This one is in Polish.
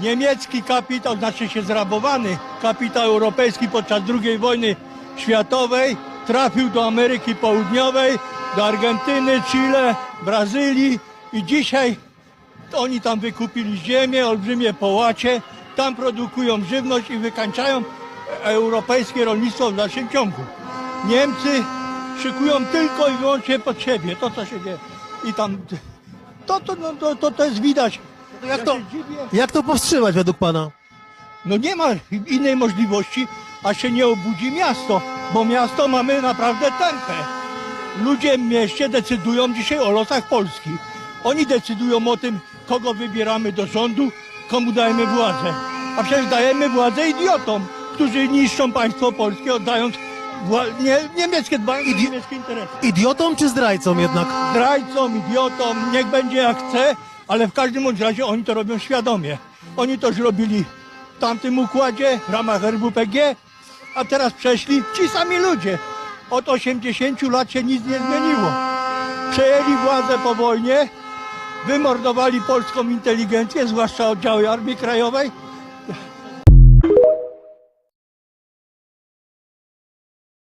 Niemiecki kapitał, znaczy się zrabowany kapitał europejski podczas II wojny światowej trafił do Ameryki Południowej, do Argentyny, Chile, Brazylii i dzisiaj oni tam wykupili ziemię, olbrzymie połacie, tam produkują żywność i wykańczają europejskie rolnictwo w dalszym ciągu. Niemcy szykują tylko i wyłącznie pod siebie, to co się dzieje. I tam, to, to, no, to, to, to jest widać. Jak Ja to, jak to powstrzymać według pana? No nie ma innej możliwości, a się nie obudzi miasto, bo miasto mamy naprawdę tępe. Ludzie w mieście decydują dzisiaj o losach Polski. Oni decydują o tym, kogo wybieramy do rządu, komu dajemy władzę. A przecież dajemy władzę idiotom, którzy niszczą państwo polskie, oddając wła- nie, niemieckie, niemieckie interesy. Idiotą czy zdrajcą jednak? Zdrajcom, idiotom, niech będzie jak chce, ale w każdym bądź razie oni to robią świadomie. Oni to już robili w tamtym układzie w ramach RWPG, a teraz przeszli ci sami ludzie. Od 80 lat się nic nie zmieniło. Przejęli władzę po wojnie, wymordowali polską inteligencję, zwłaszcza oddziały Armii Krajowej,